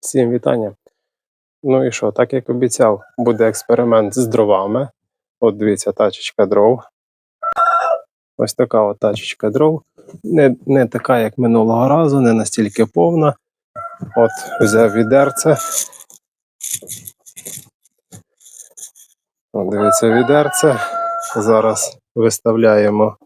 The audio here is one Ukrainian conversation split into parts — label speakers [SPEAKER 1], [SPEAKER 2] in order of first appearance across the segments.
[SPEAKER 1] Всім вітання. Ну і що, так як обіцяв, буде експеримент з дровами. От дивіться, тачечка дров. Ось така от тачечка дров. Не, не така, як минулого разу, не настільки повна. От взяв відерце. От дивіться, відерце. Зараз виставляємо.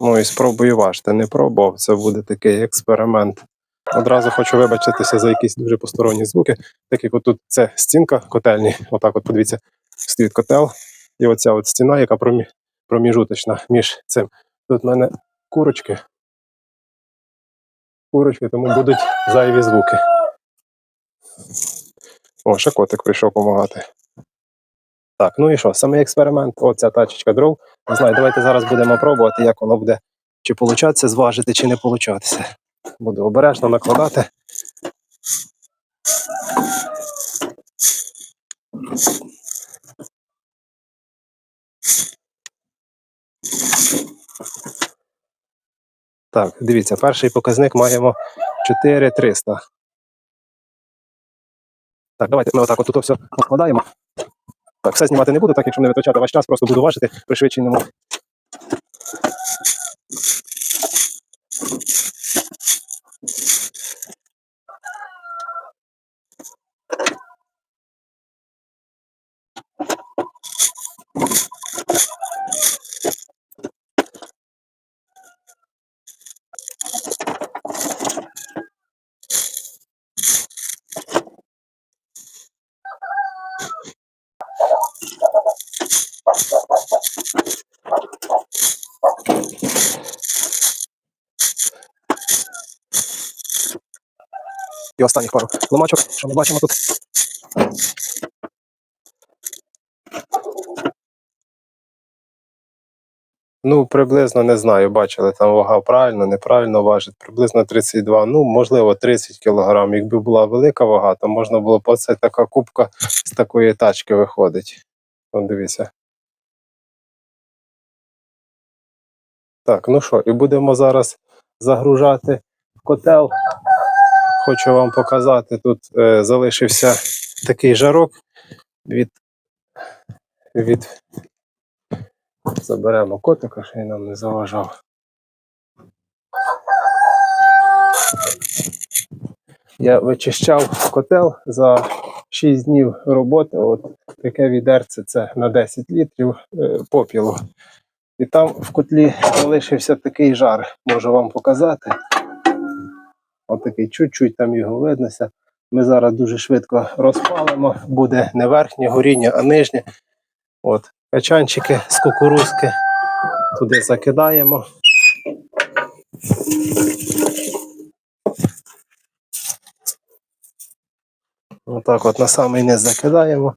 [SPEAKER 1] Ну і спробую важте. Не пробував. Це буде такий експеримент. Одразу хочу вибачитися за якісь дуже посторонні звуки, так як отут це стінка котельні, отак от подивіться, стоїть котел, і оця от стіна, яка промі... проміжуточна між цим. Тут в мене курочки. Курочки, тому будуть зайві звуки. О, ще котик прийшов допомагати. Так, ну і що, самий експеримент, оця тачечка дров. Не знаю, давайте зараз будемо пробувати, як воно буде чи получатися зважити, чи не получатися. Буду обережно накладати. Так, дивіться, перший показник маємо 4300. Так, давайте ми отак от тут все покладаємо. Так, все знімати не буду, так якщо не витрачати ваш час, просто буду важити при швидшеному. І останніх пару ломачок, що ми бачимо тут. Ну, приблизно не знаю, бачили, там вага правильно, неправильно важить. Приблизно 32, ну, можливо, 30 кг. Якби була велика вага, то можна було б оце така кубка з такої тачки виходить. От дивіться. Так, ну що, і будемо зараз загружати в котел. Хочу вам показати, тут е, залишився такий жарок від, від Заберемо котика, що він нам не заважав. Я вичищав котел за 6 днів роботи. От таке відерце це на 10 літрів е, попілу. І там в котлі залишився такий жар, можу вам показати. Отакий чуть-чуть там його виднося. Ми зараз дуже швидко розпалимо, буде не верхнє горіння, а нижнє. От, качанчики з кукурузки туди закидаємо. Отак от на самий низ закидаємо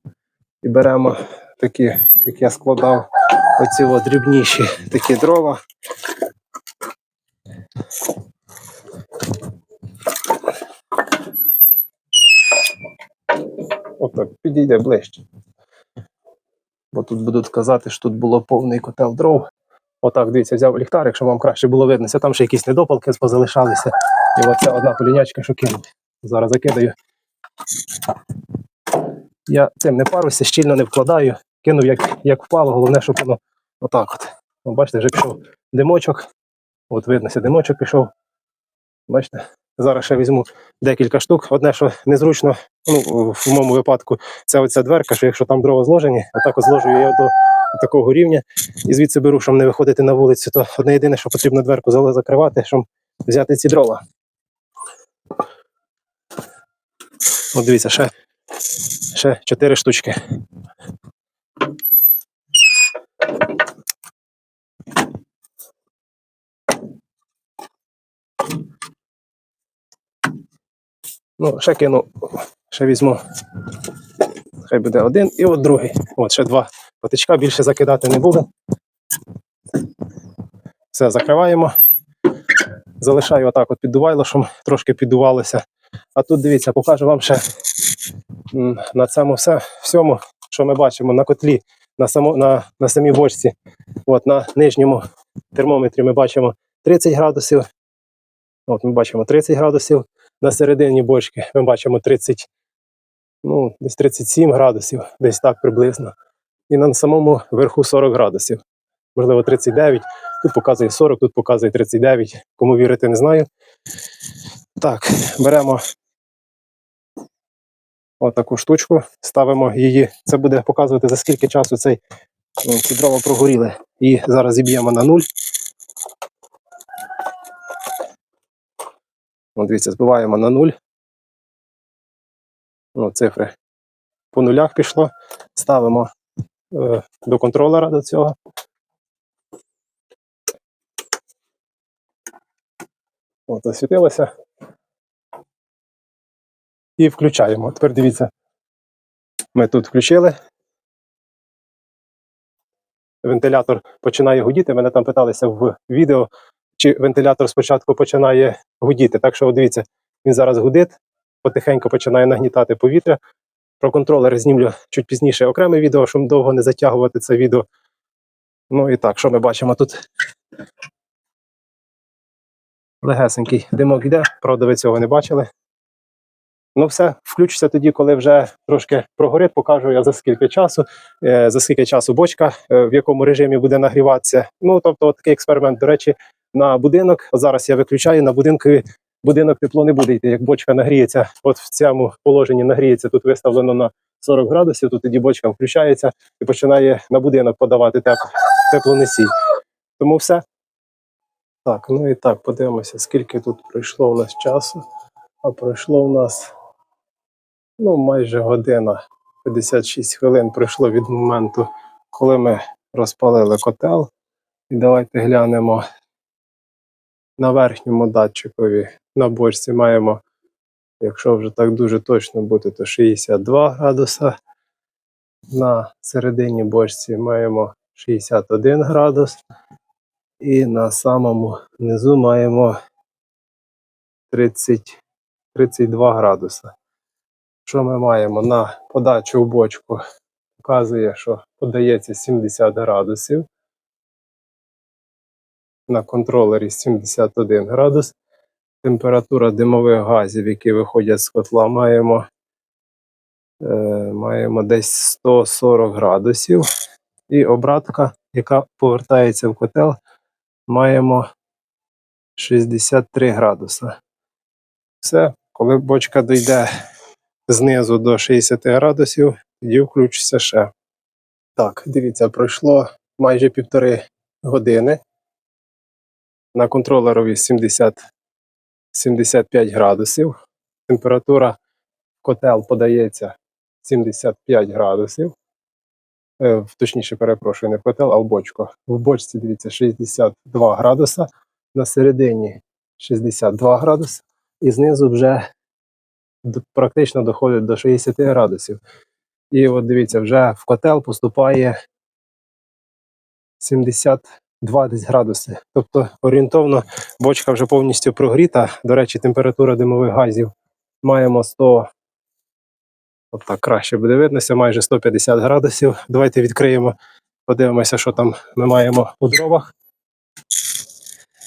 [SPEAKER 1] і беремо такі, як я складав, оці от дрібніші такі дрова. Отак, підійде ближче. Бо тут будуть казати, що тут було повний котел дров. Отак, дивіться, взяв ліхтарик, щоб вам краще було видно. Там ще якісь недопалки позалишалися. І оця одна полінячка, що кинуть. Зараз закидаю. Я цим не паруся, щільно не вкладаю. Кинув як, як впало, головне, щоб воно отак от. О, бачите, вже пішов димочок. От виднося, димочок пішов. Бачите? Зараз ще візьму декілька штук. Одне, що незручно, ну, в моєму випадку, це оця дверка, що якщо там дрова зложені, отак от зложую я до такого рівня і звідси беру, щоб не виходити на вулицю, то одне єдине, що потрібно дверку закривати, щоб взяти ці дрова. От дивіться, ще, ще 4 штучки. Ну, ще кину, ще візьму. Хай буде один і от другий. От ще два патичка, більше закидати не буду. Все, закриваємо. Залишаю отак от піддувайло, щоб трошки піддувалося. А тут дивіться, покажу вам ще на цьому все, всьому, що ми бачимо на котлі, на, само, на, на самій бочці. От на нижньому термометрі ми бачимо 30 градусів. От ми бачимо 30 градусів, на середині бочки ми бачимо 30, ну, десь 37 градусів, десь так приблизно. І на самому верху 40 градусів. Можливо, 39. Тут показує 40, тут показує 39. Кому вірити, не знаю. Так, беремо отаку штучку, ставимо її. Це буде показувати, за скільки часу цей, ну, дрова прогоріли. І зараз зіб'ємо на нуль. От дивіться, збиваємо на нуль. Ну, цифри по нулях пішло. Ставимо е, до контролера до цього. От, освітилося. І включаємо. Тепер дивіться. Ми тут включили. Вентилятор починає гудіти. Мене там питалися в відео, чи вентилятор спочатку починає гудіти. Так що, дивіться, він зараз гудить, потихеньку починає нагнітати повітря. Про контролер знімлю чуть пізніше окреме відео, щоб довго не затягувати це відео. Ну і так, що ми бачимо тут? Легесенький димок йде, правда, ви цього не бачили. Ну, все, включиться тоді, коли вже трошки прогорить, покажу я за скільки часу, е, за скільки часу бочка, е, в якому режимі буде нагріватися. Ну, тобто, такий експеримент, до речі, на будинок. Зараз я виключаю, на будинку будинок тепло не буде йти. Як бочка нагріється, от в цьому положенні нагріється, тут виставлено на 40 градусів, то тоді бочка включається і починає на будинок подавати теп, теплоносій. Тому все. Так, ну і так, подивимося, скільки тут пройшло у нас часу. А пройшло у нас ну, майже година, 56 хвилин пройшло від моменту, коли ми розпалили котел. І давайте глянемо на верхньому датчикові. На бочці маємо, якщо вже так дуже точно бути, то 62 градуса. На середині бочці маємо 61 градус. І на самому низу маємо 30, 32 градуса. Що ми маємо на подачу в бочку? Показує, що подається 70 градусів. На контролері 71 градус. Температура димових газів, які виходять з котла, маємо, е, маємо десь 140 градусів. І обратка, яка повертається в котел, маємо 63 градуса. Все, коли бочка дійде знизу до 60 градусів, тоді включиться ще. Так, дивіться, пройшло майже півтори години. На контролерові 70, 75 градусів. Температура котел подається 75 градусів. Е, точніше, перепрошую, не в котел, а в бочку. В бочці, дивіться, 62 градуса, на середині 62 градуси, і знизу вже практично доходить до 60 градусів. І от дивіться, вже в котел поступає 72 десь градуси. Тобто орієнтовно бочка вже повністю прогріта. До речі, температура димових газів маємо 100. От так краще буде виднося, майже 150 градусів. Давайте відкриємо, подивимося, що там ми маємо у дровах.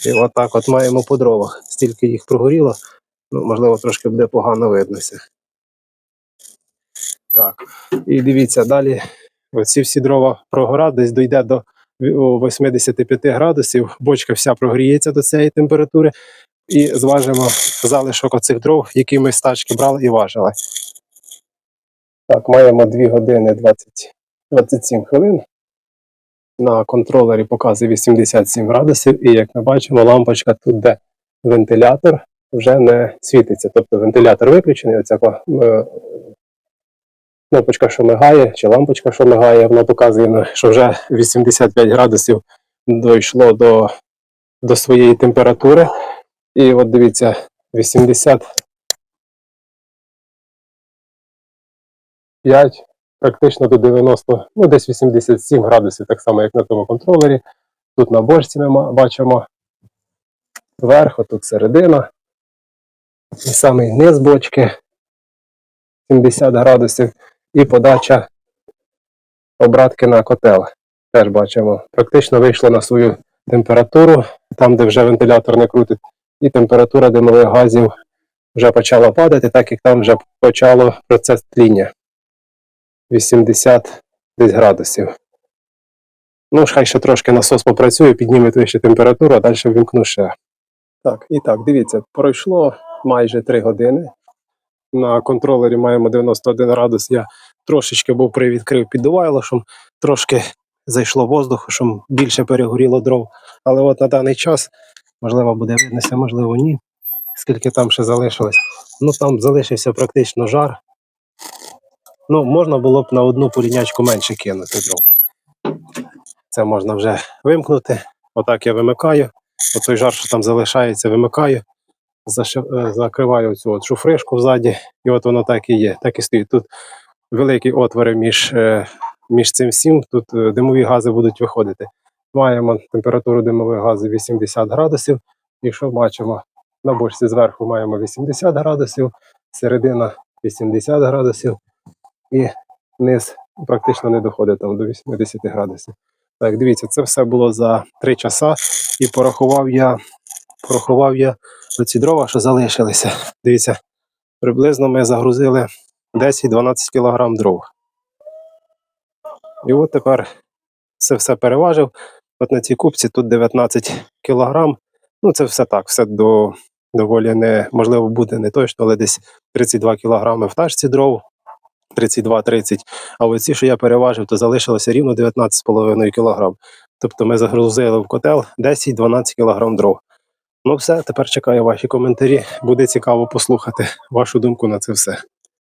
[SPEAKER 1] І отак от маємо по дровах. Стільки їх прогоріло. Ну, можливо, трошки буде погано виднося. Так. І дивіться, далі оці всі дрова прогорать, десь дійде до 85 градусів. Бочка вся прогріється до цієї температури. І зважимо залишок оцих дров, які ми з тачки брали і важили. Так, маємо 2 години 20, 27 хвилин. На контролері показує 87 градусів, і як ми бачимо, лампочка тут, де вентилятор, вже не світиться. Тобто вентилятор виключений, оця е, кнопочка, що мигає, чи лампочка, що мигає, вона показує, що вже 85 градусів дійшло до, до своєї температури. І от дивіться, 80 5, практично до 90, ну десь 87 градусів, так само, як на тому контролері. Тут на бочці ми бачимо верх, тут середина. І самий низ бочки 70 градусів. І подача обратки на котел. Теж бачимо. Практично вийшло на свою температуру, там, де вже вентилятор не крутить, і температура димових газів вже почала падати, так як там вже почало процес тління. 80 десь градусів. Ну, хай ще трошки насос попрацює, підніме вище температуру, а далі ввімкну ще. Так, і так, дивіться, пройшло майже 3 години. На контролері маємо 91 градус. Я трошечки був привідкрив піддувайло, щоб трошки зайшло воздуху, щоб більше перегоріло дров. Але от на даний час, можливо, буде виднося, можливо, ні. Скільки там ще залишилось. Ну там залишився практично жар. Ну, можна було б на одну порівнячку менше кинути дров. Це можна вже вимкнути. Отак я вимикаю. Отой жар, що там залишається, вимикаю. Заши- е, Закриваю цю от шуфришку ззаді, і от воно так і є. Так і стоїть. Тут великі отвори між, е, між цим всім. Тут е, димові гази будуть виходити. Маємо температуру димових газів 80 градусів. І що бачимо? На бочці зверху маємо 80 градусів, середина 80 градусів, і низ практично не доходить там до 80 градусів. Так, дивіться, це все було за 3 часа, і порахував я, порахував я оці дрова, що залишилися. Дивіться, приблизно ми загрузили 10-12 кг дров. І от тепер це все переважив. От на цій купці тут 19 кг. Ну, це все так, все до, доволі не можливо буде не точно, але десь 32 кг в тачці дров, 32-30. А оці, що я переважив, то залишилося рівно 19,5 кг. Тобто ми загрузили в котел 10-12 кг дров. Ну все, тепер чекаю ваші коментарі. Буде цікаво послухати вашу думку на це все.